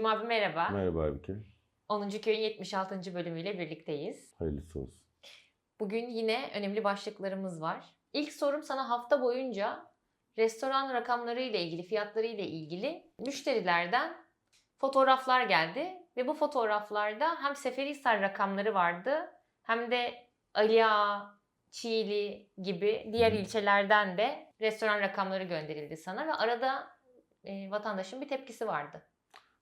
Necmi abi merhaba. Merhaba Aybüke. 10. köyün 76. bölümüyle birlikteyiz. Hayırlısı olsun. Bugün yine önemli başlıklarımız var. İlk sorum sana hafta boyunca restoran rakamları ile ilgili, fiyatları ile ilgili müşterilerden fotoğraflar geldi ve bu fotoğraflarda hem Seferihisar rakamları vardı hem de Aliağa, Çiğli gibi diğer ilçelerden de restoran rakamları gönderildi sana ve arada e, vatandaşın bir tepkisi vardı.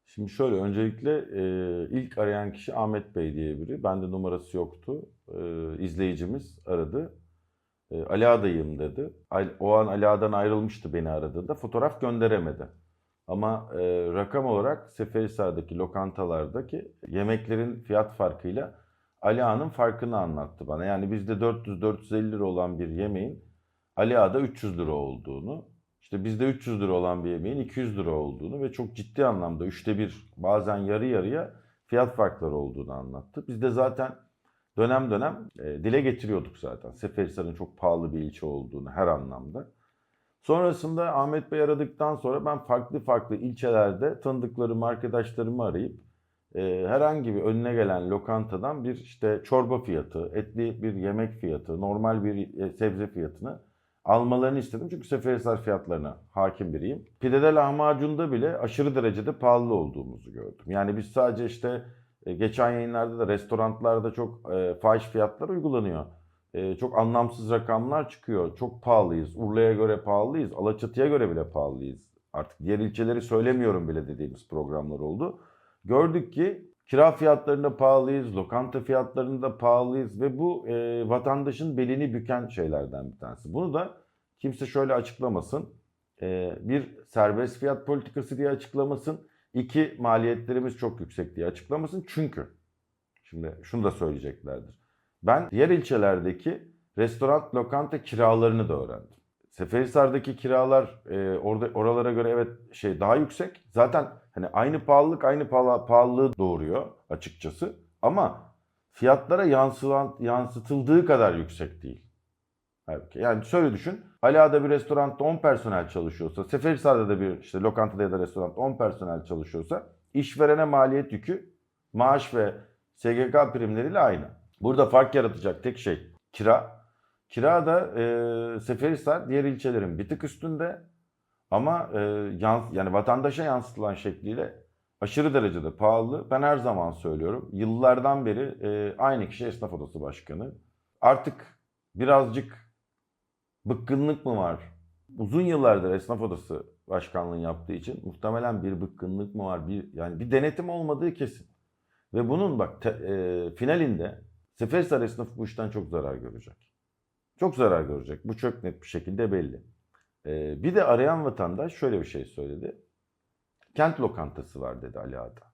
Şimdi şöyle öncelikle e, ilk arayan kişi Ahmet Bey diye biri. Bende numarası yoktu. E, izleyicimiz aradı. E, Ali Ağa'dayım dedi. O an Ali Ağa'dan ayrılmıştı beni aradığında. Fotoğraf gönderemedi. Ama e, rakam olarak Seferihisar'daki lokantalardaki yemeklerin fiyat farkıyla Ali Ağa'nın farkını anlattı bana. Yani bizde 400-450 lira olan bir yemeğin Ali Ağa'da 300 lira olduğunu, işte bizde 300 lira olan bir yemeğin 200 lira olduğunu ve çok ciddi anlamda üçte bir bazen yarı yarıya fiyat farkları olduğunu anlattı. Biz de zaten dönem dönem e, dile getiriyorduk zaten. Seferihisar'ın çok pahalı bir ilçe olduğunu her anlamda. Sonrasında Ahmet Bey aradıktan sonra ben farklı farklı ilçelerde tanıdıklarımı, arkadaşlarımı arayıp e, herhangi bir önüne gelen lokantadan bir işte çorba fiyatı, etli bir yemek fiyatı, normal bir e, sebze fiyatını almalarını istedim. Çünkü Seferihisar fiyatlarına hakim biriyim. Pidede lahmacunda bile aşırı derecede pahalı olduğumuzu gördüm. Yani biz sadece işte e, geçen yayınlarda da restoranlarda çok e, fahiş fiyatlar uygulanıyor. E, çok anlamsız rakamlar çıkıyor. Çok pahalıyız. Urla'ya göre pahalıyız. Alaçatı'ya göre bile pahalıyız. Artık diğer ilçeleri söylemiyorum bile dediğimiz programlar oldu. Gördük ki kira fiyatlarında pahalıyız, lokanta fiyatlarında pahalıyız ve bu e, vatandaşın belini büken şeylerden bir tanesi. Bunu da kimse şöyle açıklamasın. E, bir serbest fiyat politikası diye açıklamasın. İki maliyetlerimiz çok yüksek diye açıklamasın. Çünkü şimdi şunu da söyleyeceklerdir. Ben diğer ilçelerdeki restoran, lokanta kiralarını da öğrendim. Seferihisar'daki kiralar e, orada oralara göre evet şey daha yüksek. Zaten hani aynı pahalılık aynı pahalı, pahalılığı doğuruyor açıkçası. Ama fiyatlara yansılan, yansıtıldığı kadar yüksek değil. Yani şöyle düşün. Aliağa'da bir restoranda 10 personel çalışıyorsa, Seferihisar'da da bir işte lokantada ya da restoranda 10 personel çalışıyorsa işverene maliyet yükü maaş ve SGK primleriyle aynı. Burada fark yaratacak tek şey kira. Kira da e, Seferihisar diğer ilçelerin bir tık üstünde ama e, yans yani vatandaşa yansıtılan şekliyle aşırı derecede pahalı. Ben her zaman söylüyorum. Yıllardan beri e, aynı kişi esnaf odası başkanı. Artık birazcık bıkkınlık mı var? Uzun yıllardır esnaf odası başkanlığını yaptığı için muhtemelen bir bıkkınlık mı var? Bir yani bir denetim olmadığı kesin. Ve bunun bak te- e, finalinde Seferihisar esnafı bu işten çok zarar görecek. Çok zarar görecek. Bu çok net bir şekilde belli. E, bir de arayan vatandaş şöyle bir şey söyledi. Kent lokantası var dedi Ali Ağa'da.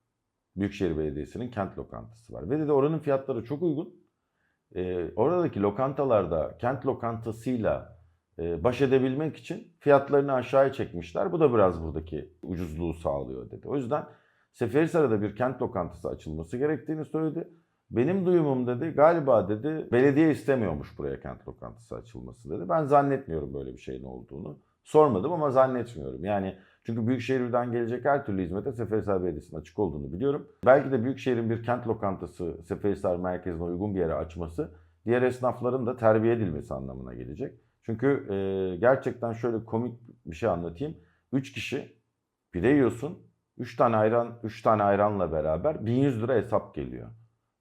Büyükşehir Belediyesi'nin kent lokantası var. Ve dedi oranın fiyatları çok uygun. E, oradaki lokantalarda kent lokantasıyla e, baş edebilmek için fiyatlarını aşağıya çekmişler. Bu da biraz buradaki ucuzluğu sağlıyor dedi. O yüzden Seferihisar'da bir kent lokantası açılması gerektiğini söyledi. Benim duyumum dedi galiba dedi belediye istemiyormuş buraya kent lokantası açılması dedi. Ben zannetmiyorum böyle bir şeyin olduğunu. Sormadım ama zannetmiyorum. Yani çünkü Büyükşehir'den gelecek her türlü hizmete Seferihisar Belediyesi'nin açık olduğunu biliyorum. Belki de Büyükşehir'in bir kent lokantası Seferihisar merkezine uygun bir yere açması diğer esnafların da terbiye edilmesi anlamına gelecek. Çünkü e, gerçekten şöyle komik bir şey anlatayım. 3 kişi pide yiyorsun. 3 tane ayran, 3 tane ayranla beraber 1100 lira hesap geliyor.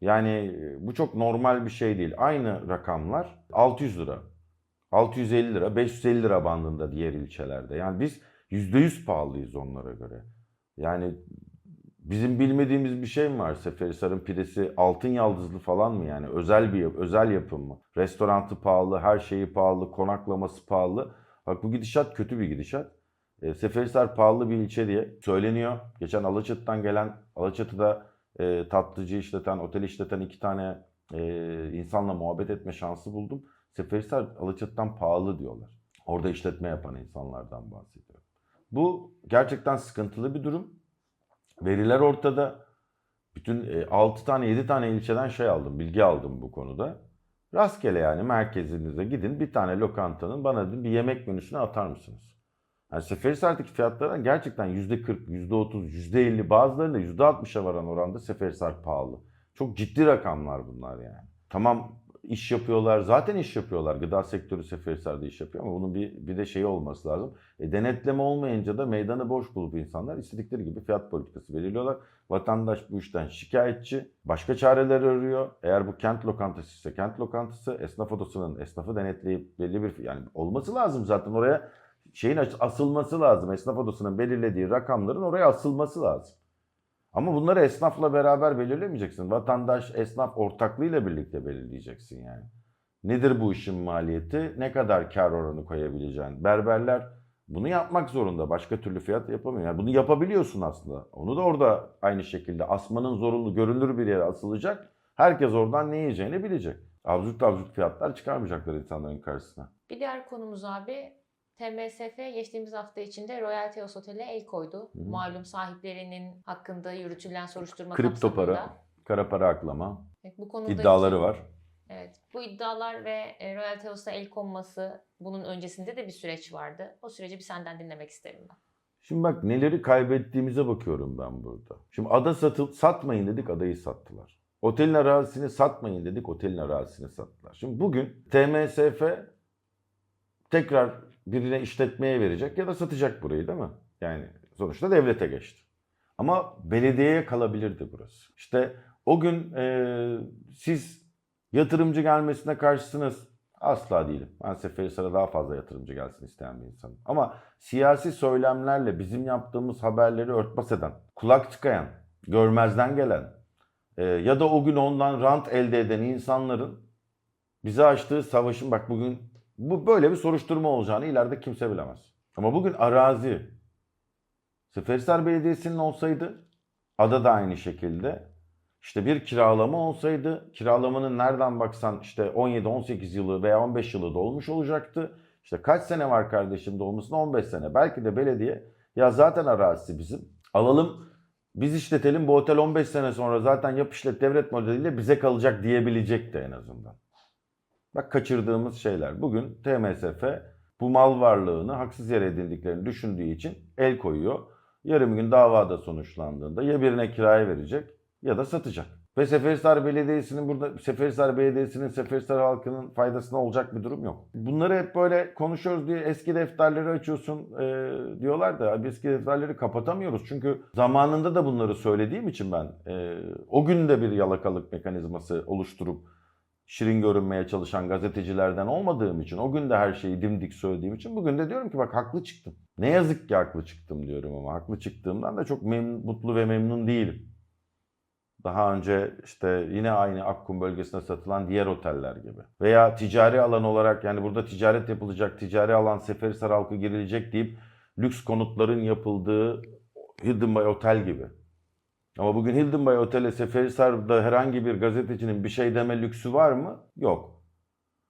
Yani e, bu çok normal bir şey değil. Aynı rakamlar 600 lira, 650 lira, 550 lira bandında diğer ilçelerde. Yani biz %100 pahalıyız onlara göre. Yani bizim bilmediğimiz bir şey mi var? Seferihisar'ın pidesi altın yaldızlı falan mı yani? Özel bir özel yapım mı? Restorantı pahalı, her şeyi pahalı, konaklaması pahalı. Bak bu gidişat kötü bir gidişat. E, Seferihisar pahalı bir ilçe diye söyleniyor. Geçen Alaçatı'dan gelen, Alaçatı'da e, tatlıcı işleten, otel işleten iki tane e, insanla muhabbet etme şansı buldum. Seferihisar Alaçatı'dan pahalı diyorlar. Orada işletme yapan insanlardan bahsediyorum. Bu gerçekten sıkıntılı bir durum. Veriler ortada. Bütün e, 6 tane 7 tane ilçeden şey aldım, bilgi aldım bu konuda. Rastgele yani merkezinize gidin bir tane lokantanın bana bir yemek menüsünü atar mısınız? Yani Seferihisar'daki fiyatlara gerçekten %40, %30, %50 bazılarında %60'a varan oranda Seferihisar pahalı. Çok ciddi rakamlar bunlar yani. Tamam iş yapıyorlar, zaten iş yapıyorlar. Gıda sektörü Seferihisar'da iş yapıyor ama bunun bir, bir de şeyi olması lazım. E, denetleme olmayınca da meydanı boş bulup insanlar istedikleri gibi fiyat politikası belirliyorlar. Vatandaş bu işten şikayetçi, başka çareler arıyor. Eğer bu kent lokantası ise kent lokantası, esnaf odasının esnafı denetleyip belli bir yani olması lazım zaten oraya şeyin asılması lazım. Esnaf odasının belirlediği rakamların oraya asılması lazım. Ama bunları esnafla beraber belirlemeyeceksin. Vatandaş, esnaf ortaklığıyla birlikte belirleyeceksin yani. Nedir bu işin maliyeti? Ne kadar kar oranı koyabileceğin? Berberler bunu yapmak zorunda. Başka türlü fiyat yapamıyor. Yani bunu yapabiliyorsun aslında. Onu da orada aynı şekilde asmanın zorunlu görünür bir yere asılacak. Herkes oradan ne yiyeceğini bilecek. Absürt absürt fiyatlar çıkarmayacaklar insanların karşısına. Bir diğer konumuz abi TMSF geçtiğimiz hafta içinde Royal Teos Otel'e el koydu. Hı. Malum sahiplerinin hakkında yürütülen soruşturma Kripto kapsamında. para, kara para aklama Evet, bu konuda iddiaları var. Evet. Bu iddialar ve e, Royal Teos'a el konması bunun öncesinde de bir süreç vardı. O süreci bir senden dinlemek isterim ben. Şimdi bak neleri kaybettiğimize bakıyorum ben burada. Şimdi ada satıl satmayın dedik adayı sattılar. Otelin arazisini satmayın dedik otelin arazisini sattılar. Şimdi bugün TMSF tekrar birine işletmeye verecek ya da satacak burayı değil mi? Yani sonuçta devlete geçti. Ama belediyeye kalabilirdi burası. İşte o gün e, siz yatırımcı gelmesine karşısınız. Asla değilim. Ben Seferihisar'a daha fazla yatırımcı gelsin isteyen bir insanım. Ama siyasi söylemlerle bizim yaptığımız haberleri örtbas eden, kulak tıkayan, görmezden gelen e, ya da o gün ondan rant elde eden insanların bize açtığı savaşın bak bugün bu böyle bir soruşturma olacağını ileride kimse bilemez. Ama bugün arazi Seferihisar Belediyesi'nin olsaydı ada da aynı şekilde işte bir kiralama olsaydı kiralamanın nereden baksan işte 17-18 yılı veya 15 yılı dolmuş olacaktı. İşte kaç sene var kardeşim dolmasına 15 sene. Belki de belediye ya zaten arazisi bizim alalım biz işletelim bu otel 15 sene sonra zaten yap işlet devlet modeliyle bize kalacak diyebilecekti en azından. Bak kaçırdığımız şeyler. Bugün TMSF bu mal varlığını haksız yere edindiklerini düşündüğü için el koyuyor. Yarım gün davada sonuçlandığında ya birine kiraya verecek ya da satacak. Ve Seferihisar Belediyesi'nin burada Seferihisar Belediyesi'nin Seferihisar halkının faydasına olacak bir durum yok. Bunları hep böyle konuşuyoruz diye eski defterleri açıyorsun e, diyorlar da eski defterleri kapatamıyoruz. Çünkü zamanında da bunları söylediğim için ben e, o gün de bir yalakalık mekanizması oluşturup şirin görünmeye çalışan gazetecilerden olmadığım için o gün de her şeyi dimdik söylediğim için bugün de diyorum ki bak haklı çıktım. Ne yazık ki haklı çıktım diyorum ama haklı çıktığımdan da çok memnun, mutlu ve memnun değilim. Daha önce işte yine aynı Akkum bölgesine satılan diğer oteller gibi. Veya ticari alan olarak yani burada ticaret yapılacak, ticari alan Seferihisar halkı girilecek deyip lüks konutların yapıldığı Hilton Bay Otel gibi. Ama bugün Hilton Bay Otel'e Seferihisar'da herhangi bir gazetecinin bir şey deme lüksü var mı? Yok.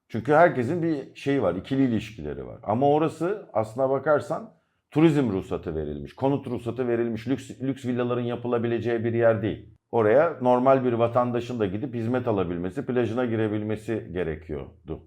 Çünkü herkesin bir şeyi var, ikili ilişkileri var. Ama orası aslına bakarsan turizm ruhsatı verilmiş, konut ruhsatı verilmiş, lüks, lüks villaların yapılabileceği bir yer değil. Oraya normal bir vatandaşın da gidip hizmet alabilmesi, plajına girebilmesi gerekiyordu.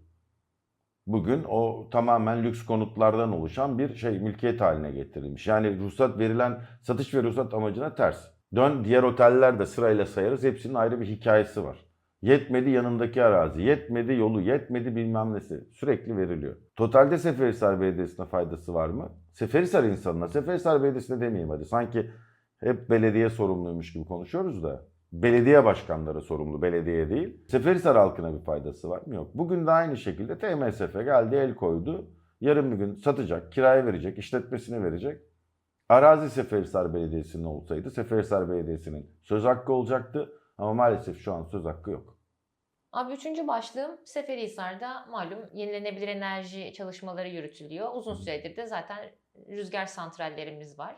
Bugün o tamamen lüks konutlardan oluşan bir şey mülkiyet haline getirilmiş. Yani ruhsat verilen satış ve ruhsat amacına ters. Dön diğer oteller de sırayla sayarız. Hepsinin ayrı bir hikayesi var. Yetmedi yanındaki arazi, yetmedi yolu, yetmedi bilmem nesi. Sürekli veriliyor. Totalde Seferihisar Belediyesi'ne faydası var mı? Seferihisar insanına, Seferihisar Belediyesi'ne demeyeyim hadi. Sanki hep belediye sorumluymuş gibi konuşuyoruz da. Belediye başkanları sorumlu, belediye değil. Seferihisar halkına bir faydası var mı? Yok. Bugün de aynı şekilde TMSF geldi, el koydu. Yarın bir gün satacak, kiraya verecek, işletmesini verecek. Arazi Seferihisar Belediyesi'nin olsaydı Seferihisar Belediyesi'nin söz hakkı olacaktı. Ama maalesef şu an söz hakkı yok. Abi üçüncü başlığım Seferihisar'da malum yenilenebilir enerji çalışmaları yürütülüyor. Uzun süredir de zaten rüzgar santrallerimiz var.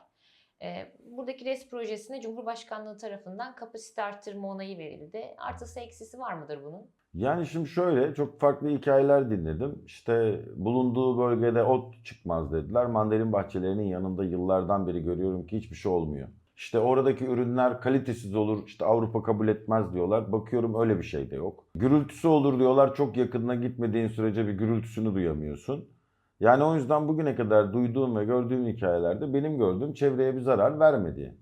Ee, buradaki RES projesine Cumhurbaşkanlığı tarafından kapasite arttırma onayı verildi. Artısı eksisi var mıdır bunun? Yani şimdi şöyle çok farklı hikayeler dinledim. İşte bulunduğu bölgede ot çıkmaz dediler. Mandalin bahçelerinin yanında yıllardan beri görüyorum ki hiçbir şey olmuyor. İşte oradaki ürünler kalitesiz olur, işte Avrupa kabul etmez diyorlar. Bakıyorum öyle bir şey de yok. Gürültüsü olur diyorlar. Çok yakınına gitmediğin sürece bir gürültüsünü duyamıyorsun. Yani o yüzden bugüne kadar duyduğum ve gördüğüm hikayelerde benim gördüğüm çevreye bir zarar vermediği.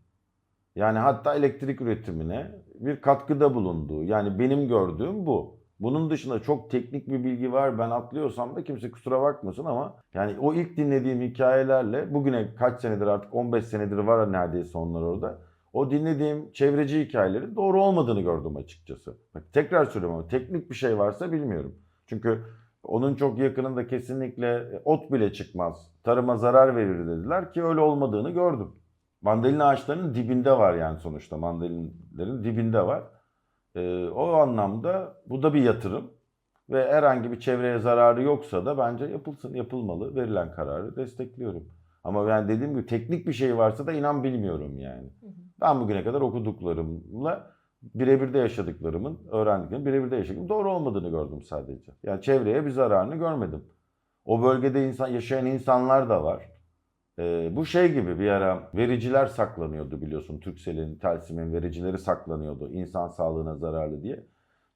Yani hatta elektrik üretimine bir katkıda bulunduğu. Yani benim gördüğüm bu. Bunun dışında çok teknik bir bilgi var. Ben atlıyorsam da kimse kusura bakmasın ama yani o ilk dinlediğim hikayelerle bugüne kaç senedir artık 15 senedir var neredeyse onlar orada. O dinlediğim çevreci hikayelerin doğru olmadığını gördüm açıkçası. Bak, tekrar söylüyorum ama teknik bir şey varsa bilmiyorum. Çünkü onun çok yakınında kesinlikle ot bile çıkmaz. Tarıma zarar verir dediler ki öyle olmadığını gördüm. Mandalina ağaçlarının dibinde var yani sonuçta mandalinlerin dibinde var. Ee, o anlamda bu da bir yatırım ve herhangi bir çevreye zararı yoksa da bence yapılsın, yapılmalı. Verilen kararı destekliyorum. Ama ben dediğim gibi teknik bir şey varsa da inan bilmiyorum yani. Hı hı. Ben bugüne kadar okuduklarımla birebir de yaşadıklarımın, öğrendiklerimin birebir de yaşadığım doğru olmadığını gördüm sadece. Yani çevreye bir zararını görmedim. O bölgede insan yaşayan insanlar da var. Ee, bu şey gibi bir ara vericiler saklanıyordu biliyorsun. Turkcell'in, Telsim'in vericileri saklanıyordu insan sağlığına zararlı diye.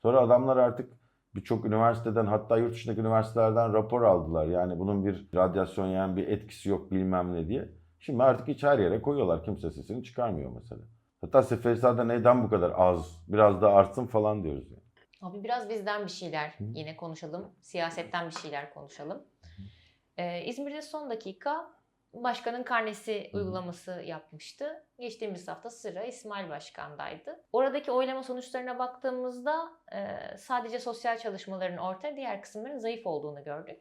Sonra adamlar artık birçok üniversiteden hatta yurt dışındaki üniversitelerden rapor aldılar. Yani bunun bir radyasyon yani bir etkisi yok bilmem ne diye. Şimdi artık hiç her yere koyuyorlar. Kimse sesini çıkarmıyor mesela. Hatta Seferihisar'da neden bu kadar az? Biraz da artsın falan diyoruz. Yani. Abi biraz bizden bir şeyler Hı. yine konuşalım. Siyasetten bir şeyler konuşalım. Ee, İzmir'de son dakika başkanın karnesi uygulaması yapmıştı. Geçtiğimiz hafta sıra İsmail Başkan'daydı. Oradaki oylama sonuçlarına baktığımızda e, sadece sosyal çalışmaların orta, diğer kısımların zayıf olduğunu gördük.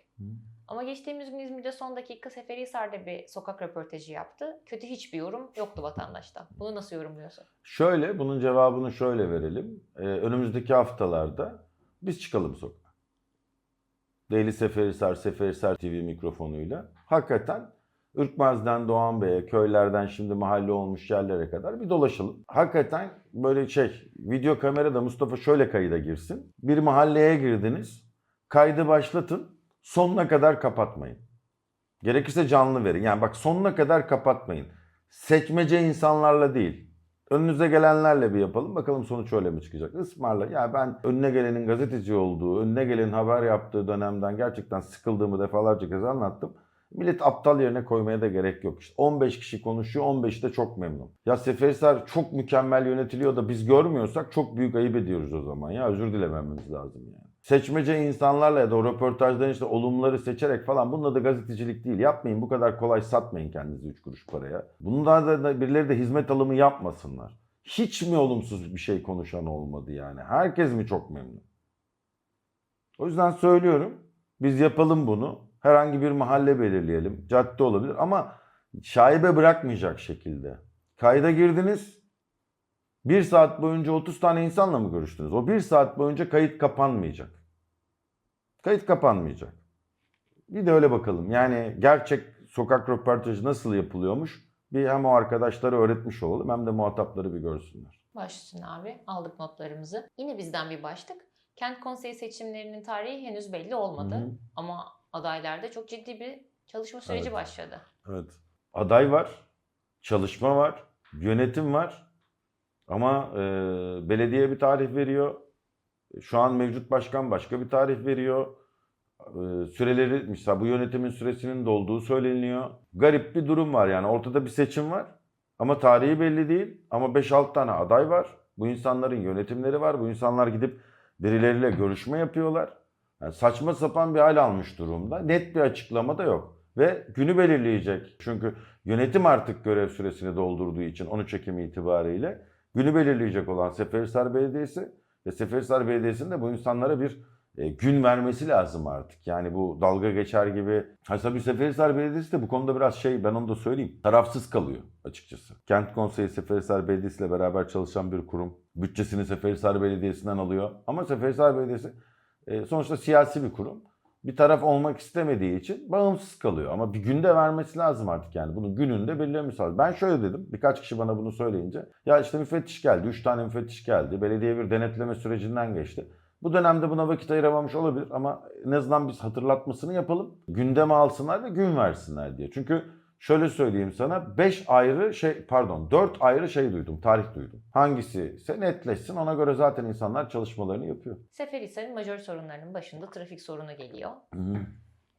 Ama geçtiğimiz gün İzmir'de son dakika Seferihisar'da bir sokak röportajı yaptı. Kötü hiçbir yorum yoktu vatandaştan. Bunu nasıl yorumluyorsun? Şöyle, bunun cevabını şöyle verelim. Ee, önümüzdeki haftalarda biz çıkalım sokağa. Deli Seferihisar, Seferihisar TV mikrofonuyla. Hakikaten Ürkmez'den Doğan Bey'e, köylerden şimdi mahalle olmuş yerlere kadar bir dolaşalım. Hakikaten böyle şey, video kamerada Mustafa şöyle kayıda girsin. Bir mahalleye girdiniz, kaydı başlatın, sonuna kadar kapatmayın. Gerekirse canlı verin. Yani bak sonuna kadar kapatmayın. Sekmece insanlarla değil. Önünüze gelenlerle bir yapalım. Bakalım sonuç öyle mi çıkacak? Ismarla. Ya ben önüne gelenin gazeteci olduğu, önüne gelenin haber yaptığı dönemden gerçekten sıkıldığımı defalarca kez anlattım. Millet aptal yerine koymaya da gerek yok. İşte 15 kişi konuşuyor, 15 de çok memnun. Ya Seferihisar çok mükemmel yönetiliyor da biz görmüyorsak çok büyük ayıp ediyoruz o zaman. Ya özür dilememiz lazım yani. Seçmece insanlarla ya da o röportajdan işte olumları seçerek falan bunun da gazetecilik değil. Yapmayın bu kadar kolay satmayın kendinizi 3 kuruş paraya. Bundan da- da birileri de hizmet alımı yapmasınlar. Hiç mi olumsuz bir şey konuşan olmadı yani? Herkes mi çok memnun? O yüzden söylüyorum. Biz yapalım bunu. Herhangi bir mahalle belirleyelim. Cadde olabilir ama şaibe bırakmayacak şekilde. Kayda girdiniz. Bir saat boyunca 30 tane insanla mı görüştünüz? O bir saat boyunca kayıt kapanmayacak. Kayıt kapanmayacak. Bir de öyle bakalım. Yani gerçek sokak röportajı nasıl yapılıyormuş? Bir hem o arkadaşlara öğretmiş olalım hem de muhatapları bir görsünler. Baş üstüne abi aldık notlarımızı. Yine bizden bir başlık. Kent konseyi seçimlerinin tarihi henüz belli olmadı. Hı hı. Ama adaylarda çok ciddi bir çalışma süreci Evet. başladı. Evet. Aday var, çalışma var, yönetim var. Ama e, belediye bir tarih veriyor. Şu an mevcut başkan başka bir tarih veriyor. E, süreleri mesela bu yönetimin süresinin dolduğu söyleniyor. Garip bir durum var yani ortada bir seçim var. Ama tarihi belli değil. Ama 5-6 tane aday var. Bu insanların yönetimleri var. Bu insanlar gidip birileriyle görüşme yapıyorlar. Yani saçma sapan bir hal almış durumda. Net bir açıklama da yok. Ve günü belirleyecek. Çünkü yönetim artık görev süresini doldurduğu için 13 Ekim itibariyle günü belirleyecek olan Seferihisar Belediyesi ve Seferihisar Belediyesi'nin de bu insanlara bir e, gün vermesi lazım artık. Yani bu dalga geçer gibi. Ha tabii Seferihisar Belediyesi de bu konuda biraz şey ben onu da söyleyeyim. Tarafsız kalıyor açıkçası. Kent Konseyi Seferihisar Belediyesi ile beraber çalışan bir kurum. Bütçesini Seferihisar Belediyesi'nden alıyor. Ama Seferihisar Belediyesi e, sonuçta siyasi bir kurum. Bir taraf olmak istemediği için bağımsız kalıyor. Ama bir günde vermesi lazım artık yani. Bunu gününde belirlemesi lazım. Ben şöyle dedim. Birkaç kişi bana bunu söyleyince. Ya işte müfettiş geldi. Üç tane müfettiş geldi. Belediye bir denetleme sürecinden geçti. Bu dönemde buna vakit ayıramamış olabilir ama en azından biz hatırlatmasını yapalım. Gündeme alsınlar ve gün versinler diye. Çünkü şöyle söyleyeyim sana 5 ayrı şey pardon 4 ayrı şey duydum, tarih duydum. Hangisi ise netleşsin ona göre zaten insanlar çalışmalarını yapıyor. Seferihisar'ın majör sorunlarının başında trafik sorunu geliyor.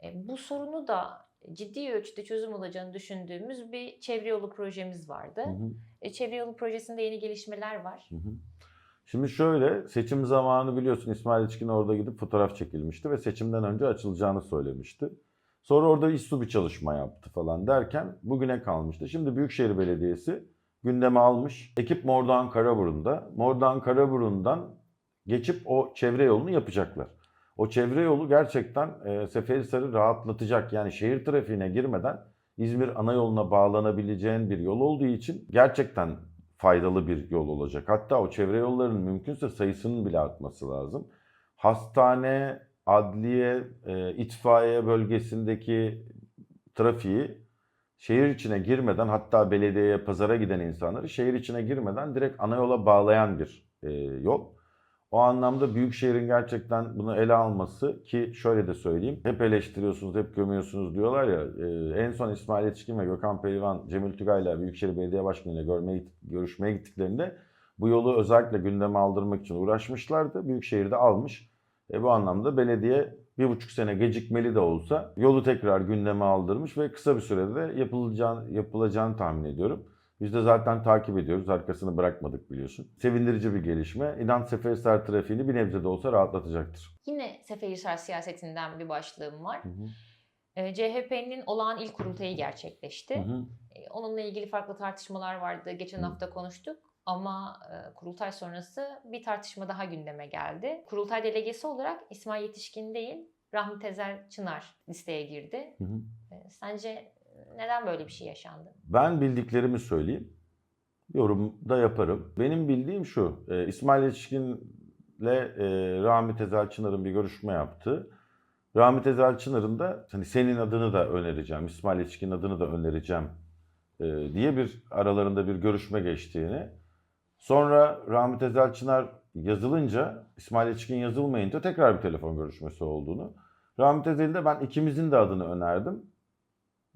E, bu sorunu da ciddi ölçüde çözüm olacağını düşündüğümüz bir çevre yolu projemiz vardı. Hı hı. E, çevre yolu projesinde yeni gelişmeler var. Hı hı. Şimdi şöyle seçim zamanı biliyorsun İsmail İçkin orada gidip fotoğraf çekilmişti ve seçimden önce açılacağını söylemişti. Sonra orada İSTU bir çalışma yaptı falan derken bugüne kalmıştı. Şimdi Büyükşehir Belediyesi gündeme almış. Ekip Mordoğan Karaburun'da. Mordoğan Karaburun'dan geçip o çevre yolunu yapacaklar. O çevre yolu gerçekten e, Seferihisar'ı rahatlatacak. Yani şehir trafiğine girmeden İzmir ana yoluna bağlanabileceğin bir yol olduğu için gerçekten faydalı bir yol olacak. Hatta o çevre yollarının mümkünse sayısının bile artması lazım. Hastane, adliye, e, itfaiye bölgesindeki trafiği şehir içine girmeden hatta belediyeye, pazara giden insanları şehir içine girmeden direkt ana yola bağlayan bir e, yol. O anlamda Büyükşehir'in gerçekten bunu ele alması ki şöyle de söyleyeyim. Hep eleştiriyorsunuz, hep gömüyorsunuz diyorlar ya. e, en son İsmail Yetişkin ve Gökhan Pehlivan, Cemil Tugay'la Büyükşehir Belediye Başkanı'yla görmeye, görüşmeye gittiklerinde bu yolu özellikle gündeme aldırmak için uğraşmışlardı. Büyükşehir de almış. E, bu anlamda belediye bir buçuk sene gecikmeli de olsa yolu tekrar gündeme aldırmış ve kısa bir sürede de yapılacağını, yapılacağını tahmin ediyorum. Biz de zaten takip ediyoruz. Arkasını bırakmadık biliyorsun. Sevindirici bir gelişme. İnan Seferihisar trafiğini bir nebze de olsa rahatlatacaktır. Yine Seferihisar siyasetinden bir başlığım var. Hı hı. E, CHP'nin olağan ilk kurultayı gerçekleşti. Hı hı. E, Onunla ilgili farklı tartışmalar vardı. Geçen Hı. hafta konuştuk. Ama e, kurultay sonrası bir tartışma daha gündeme geldi. Kurultay delegesi olarak İsmail Yetişkin değil, Rahmi Tezer Çınar listeye girdi. Hı hı. E, Sence neden böyle bir şey yaşandı? Ben bildiklerimi söyleyeyim. Yorum da yaparım. Benim bildiğim şu. e, İsmail Yetişkin'le e, Rahmi Tezel Çınar'ın bir görüşme yaptı. Rahmi Tezel Çınar'ın da hani senin adını da önereceğim, İsmail Yetişkin'in adını da önereceğim e, diye bir aralarında bir görüşme geçtiğini. Sonra Rahmi Tezel Çınar yazılınca, İsmail Yetişkin yazılmayınca tekrar bir telefon görüşmesi olduğunu. Rahmi Tezel'i de ben ikimizin de adını önerdim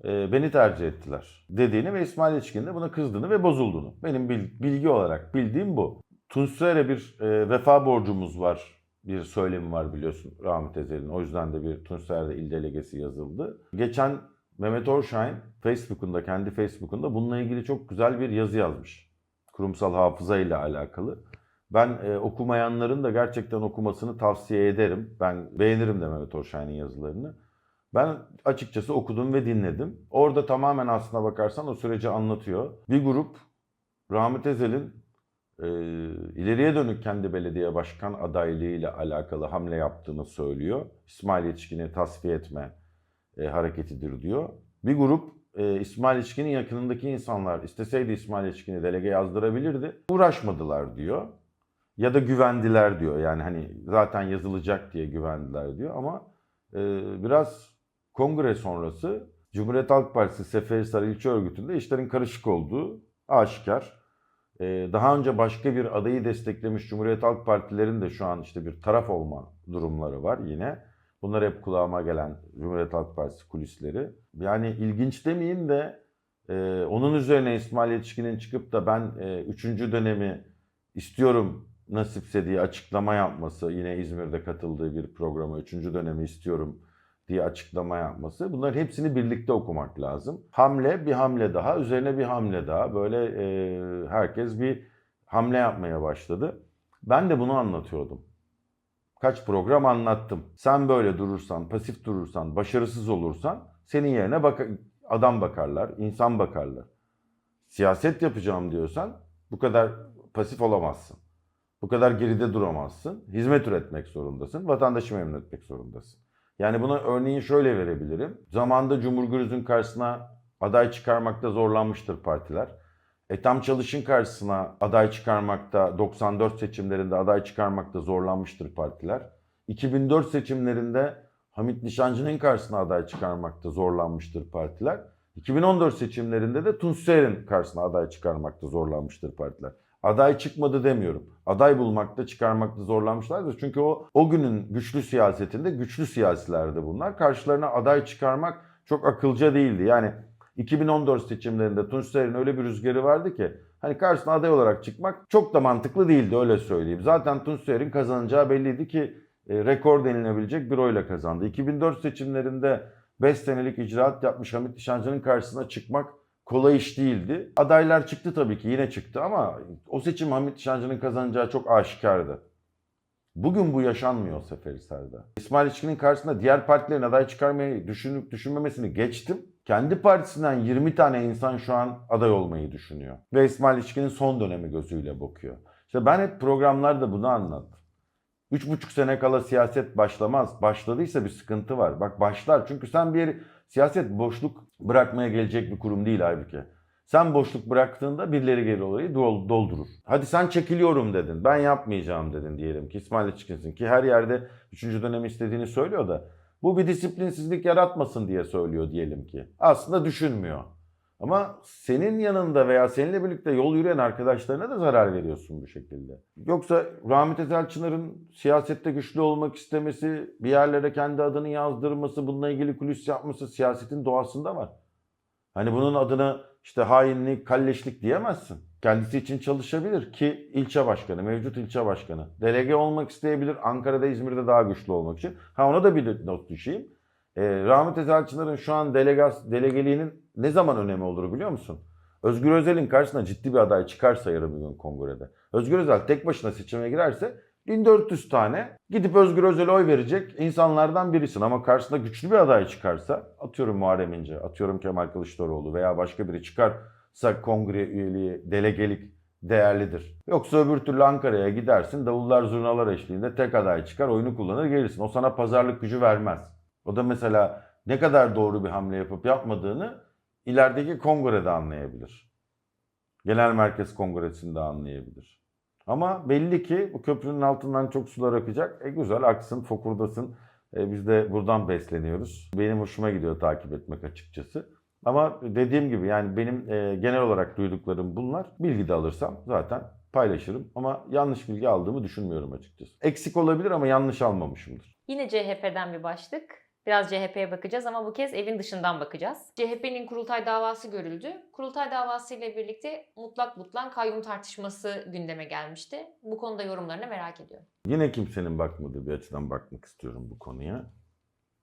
e, beni tercih ettiler dediğini ve İsmail Yetişkin de buna kızdığını ve bozulduğunu. Benim bil- bilgi olarak bildiğim bu. Tunçer'e bir e, vefa borcumuz var. Bir söylemi var biliyorsun Rahmet Ezel'in. O yüzden de bir Tunçer'de il delegesi yazıldı. Geçen Mehmet Orşayn Facebook'unda, kendi Facebook'unda bununla ilgili çok güzel bir yazı yazmış. Kurumsal hafıza ile alakalı. Ben e, okumayanların da gerçekten okumasını tavsiye ederim. Ben beğenirim de Mehmet Orşayn'ın yazılarını. Ben açıkçası okudum ve dinledim. Orada tamamen aslına bakarsan o süreci anlatıyor. Bir grup Rahmet Ezel'in e, ileriye dönük kendi belediye başkan adaylığıyla alakalı hamle yaptığını söylüyor. İsmail Yetişkin'i tasfiye etme e, hareketidir diyor. Bir grup e, İsmail Yetişkin'in yakınındaki insanlar isteseydi İsmail Yetişkin'i delege yazdırabilirdi. Uğraşmadılar diyor. Ya da güvendiler diyor. Yani hani zaten yazılacak diye güvendiler diyor ama e, biraz kongre sonrası Cumhuriyet Halk Partisi Seferihisar İlçe Örgütü'nde işlerin karışık olduğu aşikar. Ee, daha önce başka bir adayı desteklemiş Cumhuriyet Halk Partilerin de şu an işte bir taraf olma durumları var yine. Bunlar hep kulağıma gelen Cumhuriyet Halk Partisi kulisleri. Yani ilginç demeyeyim de e, onun üzerine İsmail Yetişkin'in çıkıp da ben e, üçüncü dönemi istiyorum nasipse diye açıklama yapması. Yine İzmir'de katıldığı bir programa üçüncü dönemi istiyorum diye açıklama yapması. Bunların hepsini birlikte okumak lazım. Hamle bir hamle daha, üzerine bir hamle daha. Böyle e, herkes bir hamle yapmaya başladı. Ben de bunu anlatıyordum. Kaç program anlattım. Sen böyle durursan, pasif durursan, başarısız olursan senin yerine bak adam bakarlar, insan bakarlar. Siyaset yapacağım diyorsan bu kadar pasif olamazsın. Bu kadar geride duramazsın. Hizmet üretmek zorundasın. Vatandaşı memnun etmek zorundasın. Yani buna örneğin şöyle verebilirim. Zamanda Cumhurgürüz'ün karşısına aday çıkarmakta zorlanmıştır partiler. Etam Çalış'ın karşısına aday çıkarmakta, 94 seçimlerinde aday çıkarmakta zorlanmıştır partiler. 2004 seçimlerinde Hamit Nişancı'nın karşısına aday çıkarmakta zorlanmıştır partiler. 2014 seçimlerinde de Tunçer'in karşısına aday çıkarmakta zorlanmıştır partiler. Aday çıkmadı demiyorum. Aday bulmakta, çıkarmakta zorlanmışlardır. Çünkü o o günün güçlü siyasetinde güçlü siyasilerdi bunlar. Karşılarına aday çıkarmak çok akılca değildi. Yani 2014 seçimlerinde Tunçer'in öyle bir rüzgarı vardı ki hani karşısına aday olarak çıkmak çok da mantıklı değildi öyle söyleyeyim. Zaten Tunçer'in kazanacağı belliydi ki e, rekor denilebilecek bir oyla kazandı. 2004 seçimlerinde 5 senelik icraat yapmış Hamit Nişancı'nın karşısına çıkmak kolay iş değildi. Adaylar çıktı tabii ki yine çıktı ama o seçim Hamit Nişancı'nın kazanacağı çok aşikardı. Bugün bu yaşanmıyor Seferihisar'da. İsmail İçkin'in karşısında diğer partilerin aday çıkarmayı düşünüp düşünmemesini geçtim. Kendi partisinden 20 tane insan şu an aday olmayı düşünüyor. Ve İsmail İçkin'in son dönemi gözüyle bakıyor. İşte ben hep programlarda bunu anlattım. Üç buçuk sene kala siyaset başlamaz. Başladıysa bir sıkıntı var. Bak başlar. Çünkü sen bir siyaset boşluk bırakmaya gelecek bir kurum değil halbuki. Sen boşluk bıraktığında birileri gelir orayı dol- doldurur. Hadi sen çekiliyorum dedin. Ben yapmayacağım dedin diyelim ki İsmail Çıkınsın ki her yerde 3. dönemi istediğini söylüyor da bu bir disiplinsizlik yaratmasın diye söylüyor diyelim ki. Aslında düşünmüyor. Ama senin yanında veya seninle birlikte yol yürüyen arkadaşlarına da zarar veriyorsun bu şekilde. Yoksa Rahmet Ezel Çınar'ın siyasette güçlü olmak istemesi, bir yerlere kendi adını yazdırması, bununla ilgili kulis yapması siyasetin doğasında var. Hani bunun adına işte hainlik, kalleşlik diyemezsin. Kendisi için çalışabilir ki ilçe başkanı, mevcut ilçe başkanı. Delege olmak isteyebilir Ankara'da, İzmir'de daha güçlü olmak için. Ha ona da bir not düşeyim. Ee, Rahmet Ezel Çınar'ın şu an delegas, delegeliğinin ne zaman önemi olur biliyor musun? Özgür Özel'in karşısına ciddi bir aday çıkarsa yarın bir gün kongrede. Özgür Özel tek başına seçime girerse 1400 tane gidip Özgür Özel'e oy verecek insanlardan birisin. Ama karşısında güçlü bir aday çıkarsa atıyorum Muharrem İnce, atıyorum Kemal Kılıçdaroğlu veya başka biri çıkarsa kongre üyeliği, delegelik değerlidir. Yoksa öbür türlü Ankara'ya gidersin davullar zurnalar eşliğinde tek aday çıkar oyunu kullanır gelirsin. O sana pazarlık gücü vermez. O da mesela ne kadar doğru bir hamle yapıp yapmadığını ilerideki kongrede anlayabilir. Genel Merkez Kongresi'nde anlayabilir. Ama belli ki bu köprünün altından çok sular akacak. E güzel aksın, fokurdasın. E, biz de buradan besleniyoruz. Benim hoşuma gidiyor takip etmek açıkçası. Ama dediğim gibi yani benim e, genel olarak duyduklarım bunlar. Bilgi de alırsam zaten paylaşırım. Ama yanlış bilgi aldığımı düşünmüyorum açıkçası. Eksik olabilir ama yanlış almamışımdır. Yine CHP'den bir başlık. Biraz CHP'ye bakacağız ama bu kez evin dışından bakacağız. CHP'nin kurultay davası görüldü. Kurultay davası ile birlikte mutlak butlan kayyum tartışması gündeme gelmişti. Bu konuda yorumlarını merak ediyorum. Yine kimsenin bakmadığı bir açıdan bakmak istiyorum bu konuya.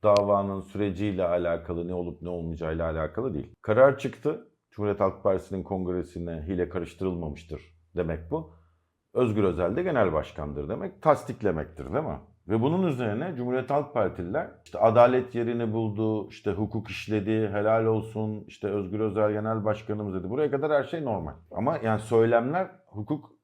Davanın süreciyle alakalı ne olup ne olmayacağıyla alakalı değil. Karar çıktı. Cumhuriyet Halk Partisi'nin kongresine hile karıştırılmamıştır demek bu. Özgür Özel de genel başkandır demek. Tasdiklemektir değil mi? Ve bunun üzerine Cumhuriyet Halk Partililer işte adalet yerini buldu, işte hukuk işledi, helal olsun, işte Özgür Özel genel başkanımız dedi. Buraya kadar her şey normal. Ama yani söylemler hukuk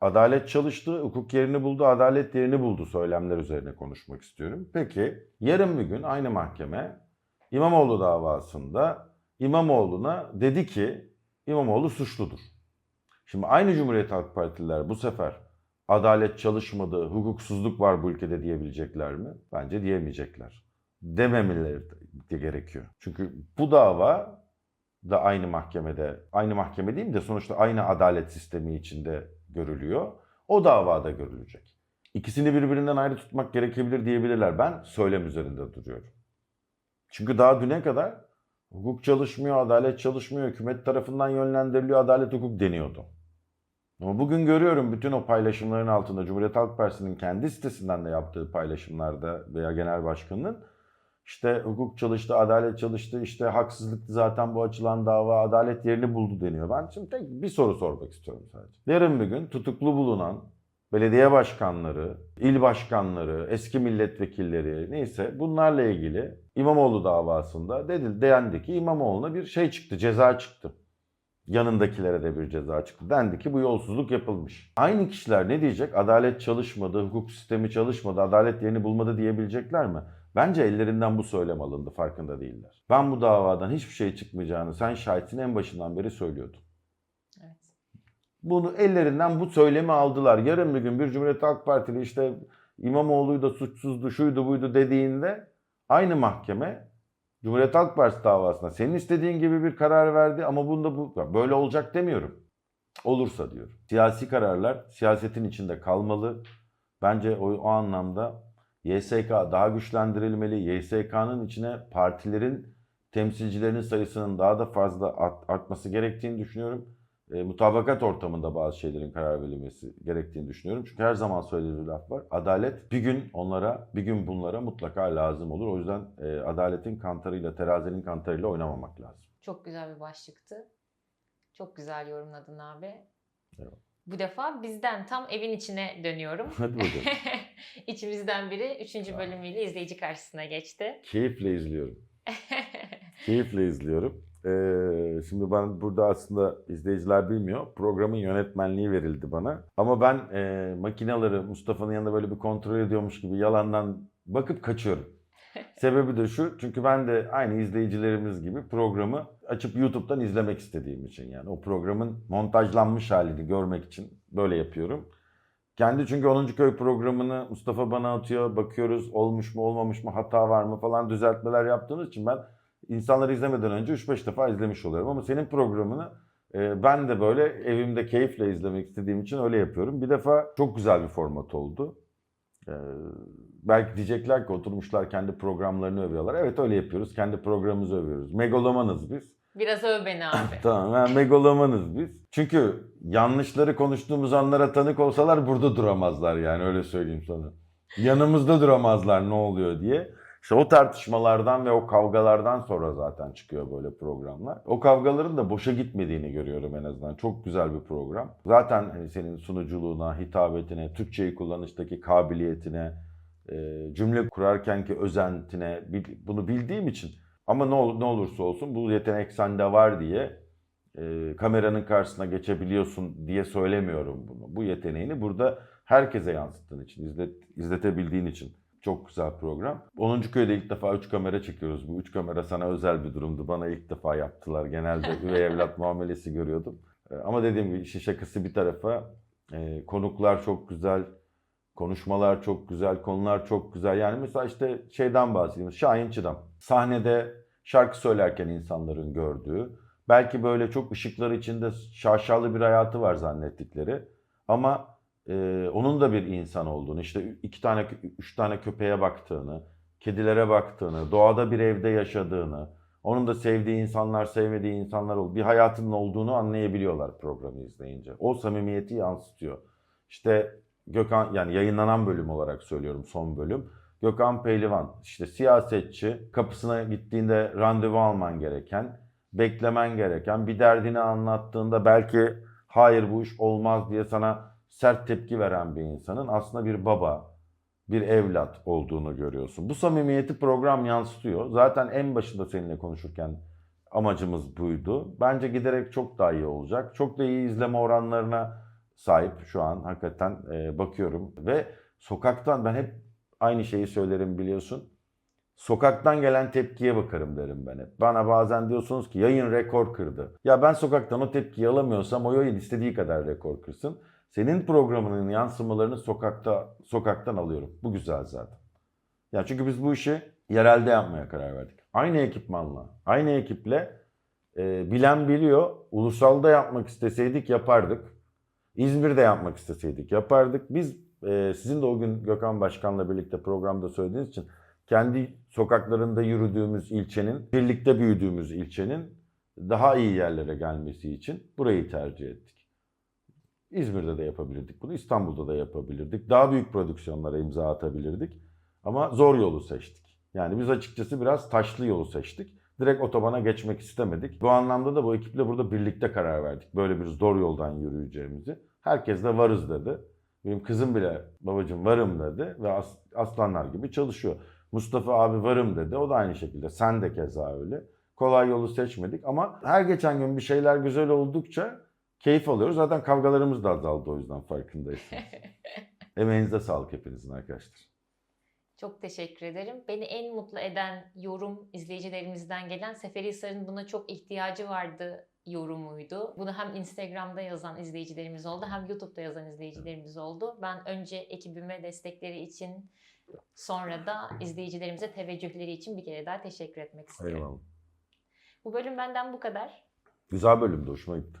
Adalet çalıştı, hukuk yerini buldu, adalet yerini buldu söylemler üzerine konuşmak istiyorum. Peki yarın bir gün aynı mahkeme İmamoğlu davasında İmamoğlu'na dedi ki İmamoğlu suçludur. Şimdi aynı Cumhuriyet Halk Partililer bu sefer adalet çalışmadı, hukuksuzluk var bu ülkede diyebilecekler mi? Bence diyemeyecekler. Dememeleri de gerekiyor. Çünkü bu dava da aynı mahkemede, aynı mahkeme değil de sonuçta aynı adalet sistemi içinde görülüyor. O davada görülecek. İkisini birbirinden ayrı tutmak gerekebilir diyebilirler. Ben söylem üzerinde duruyorum. Çünkü daha düne kadar hukuk çalışmıyor, adalet çalışmıyor, hükümet tarafından yönlendiriliyor, adalet hukuk deniyordu. Ama bugün görüyorum bütün o paylaşımların altında Cumhuriyet Halk Partisi'nin kendi sitesinden de yaptığı paylaşımlarda veya genel başkanının işte hukuk çalıştı, adalet çalıştı, işte haksızlıktı zaten bu açılan dava, adalet yerini buldu deniyor. Ben şimdi tek bir soru sormak istiyorum sadece. Yarın bir gün tutuklu bulunan belediye başkanları, il başkanları, eski milletvekilleri neyse bunlarla ilgili İmamoğlu davasında dedi, dendi ki İmamoğlu'na bir şey çıktı, ceza çıktı. Yanındakilere de bir ceza çıktı. Dendi ki bu yolsuzluk yapılmış. Aynı kişiler ne diyecek? Adalet çalışmadı, hukuk sistemi çalışmadı, adalet yerini bulmadı diyebilecekler mi? Bence ellerinden bu söylem alındı farkında değiller. Ben bu davadan hiçbir şey çıkmayacağını sen şahitsin en başından beri söylüyordum. Evet. Bunu ellerinden bu söylemi aldılar. Yarın bir gün bir Cumhuriyet Halk Partili işte İmamoğlu'yu da suçsuzdu, şuydu buydu dediğinde aynı mahkeme Cumhuriyet Halk Partisi davasında senin istediğin gibi bir karar verdi ama bunda bu böyle olacak demiyorum. Olursa diyorum. Siyasi kararlar siyasetin içinde kalmalı. Bence o, o anlamda YSK daha güçlendirilmeli. YSK'nın içine partilerin temsilcilerinin sayısının daha da fazla art- artması gerektiğini düşünüyorum. E, mutabakat ortamında bazı şeylerin karar verilmesi gerektiğini düşünüyorum. Çünkü her zaman söylediği laf var. Adalet bir gün onlara, bir gün bunlara mutlaka lazım olur. O yüzden e, adaletin kantarıyla, terazinin kantarıyla oynamamak lazım. Çok güzel bir başlıktı. Çok güzel yorumladın abi. Eyvallah. Bu defa bizden tam evin içine dönüyorum. Hadi bakalım. İçimizden biri 3. bölümüyle izleyici karşısına geçti. Keyifle izliyorum. Keyifle izliyorum. Ee, şimdi ben burada aslında izleyiciler bilmiyor. Programın yönetmenliği verildi bana. Ama ben e, makinaları Mustafa'nın yanında böyle bir kontrol ediyormuş gibi yalandan bakıp kaçıyorum. Sebebi de şu. Çünkü ben de aynı izleyicilerimiz gibi programı açıp YouTube'dan izlemek istediğim için yani. O programın montajlanmış halini görmek için böyle yapıyorum. Kendi çünkü 10. köy programını Mustafa bana atıyor. Bakıyoruz olmuş mu olmamış mı hata var mı falan düzeltmeler yaptığınız için ben insanları izlemeden önce 3-5 defa izlemiş oluyorum. Ama senin programını e, ben de böyle evimde keyifle izlemek istediğim için öyle yapıyorum. Bir defa çok güzel bir format oldu. E, belki diyecekler ki oturmuşlar kendi programlarını övüyorlar. Evet öyle yapıyoruz. Kendi programımızı övüyoruz. Megalomanız biz. Biraz öv beni abi. Tamam yani megalomanız biz. Çünkü yanlışları konuştuğumuz anlara tanık olsalar burada duramazlar yani öyle söyleyeyim sana. Yanımızda duramazlar ne oluyor diye. İşte o tartışmalardan ve o kavgalardan sonra zaten çıkıyor böyle programlar. O kavgaların da boşa gitmediğini görüyorum en azından. Çok güzel bir program. Zaten hani senin sunuculuğuna, hitabetine, Türkçeyi kullanıştaki kabiliyetine, e, cümle kurarkenki özentine bil- bunu bildiğim için ama ne olursa olsun bu yetenek sende var diye e, kameranın karşısına geçebiliyorsun diye söylemiyorum bunu. Bu yeteneğini burada herkese yansıttığın için, izlet, izletebildiğin için. Çok güzel program. 10. köyde ilk defa 3 kamera çekiyoruz. Bu 3 kamera sana özel bir durumdu. Bana ilk defa yaptılar. Genelde üvey evlat muamelesi görüyordum. E, Ama dediğim gibi işin şakası bir tarafa e, konuklar çok güzel, konuşmalar çok güzel, konular çok güzel. Yani mesela işte şeyden bahsedeyim. Şahin Çıdam. Sahnede şarkı söylerken insanların gördüğü, belki böyle çok ışıklar içinde şaşalı bir hayatı var zannettikleri. Ama e, onun da bir insan olduğunu, işte iki tane, üç tane köpeğe baktığını, kedilere baktığını, doğada bir evde yaşadığını, onun da sevdiği insanlar, sevmediği insanlar bir hayatının olduğunu anlayabiliyorlar programı izleyince. O samimiyeti yansıtıyor. İşte Gökhan yani yayınlanan bölüm olarak söylüyorum son bölüm. Gökhan Pehlivan işte siyasetçi kapısına gittiğinde randevu alman gereken, beklemen gereken, bir derdini anlattığında belki hayır bu iş olmaz diye sana sert tepki veren bir insanın aslında bir baba, bir evlat olduğunu görüyorsun. Bu samimiyeti program yansıtıyor. Zaten en başında seninle konuşurken amacımız buydu. Bence giderek çok daha iyi olacak. Çok da iyi izleme oranlarına sahip şu an hakikaten e, bakıyorum ve sokaktan ben hep aynı şeyi söylerim biliyorsun. Sokaktan gelen tepkiye bakarım derim ben hep. Bana bazen diyorsunuz ki yayın rekor kırdı. Ya ben sokaktan o tepkiyi alamıyorsam o yayın istediği kadar rekor kırsın. Senin programının yansımalarını sokakta sokaktan alıyorum. Bu güzel zaten. Ya çünkü biz bu işi yerelde yapmaya karar verdik. Aynı ekipmanla, aynı ekiple e, bilen biliyor. Ulusalda yapmak isteseydik yapardık. İzmir'de yapmak isteseydik yapardık. Biz e, sizin de o gün Gökhan Başkan'la birlikte programda söylediğiniz için kendi sokaklarında yürüdüğümüz ilçenin, birlikte büyüdüğümüz ilçenin daha iyi yerlere gelmesi için burayı tercih ettik. İzmir'de de yapabilirdik bunu, İstanbul'da da yapabilirdik. Daha büyük prodüksiyonlara imza atabilirdik. Ama zor yolu seçtik. Yani biz açıkçası biraz taşlı yolu seçtik. Direkt otobana geçmek istemedik. Bu anlamda da bu ekiple burada birlikte karar verdik. Böyle bir zor yoldan yürüyeceğimizi. Herkes de varız dedi. Benim kızım bile babacığım varım dedi ve as- aslanlar gibi çalışıyor. Mustafa abi varım dedi. O da aynı şekilde. Sen de keza öyle. Kolay yolu seçmedik ama her geçen gün bir şeyler güzel oldukça keyif alıyoruz. Zaten kavgalarımız da azaldı o yüzden farkındaysanız. Emeğinize sağlık hepinizin arkadaşlar. Çok teşekkür ederim. Beni en mutlu eden yorum izleyicilerimizden gelen Seferihisar'ın buna çok ihtiyacı vardı yorumuydu. Bunu hem Instagram'da yazan izleyicilerimiz oldu hem YouTube'da yazan izleyicilerimiz oldu. Ben önce ekibime destekleri için sonra da izleyicilerimize teveccühleri için bir kere daha teşekkür etmek istiyorum. Eyvallah. Bu bölüm benden bu kadar. Güzel bölümdü, hoşuma gitti.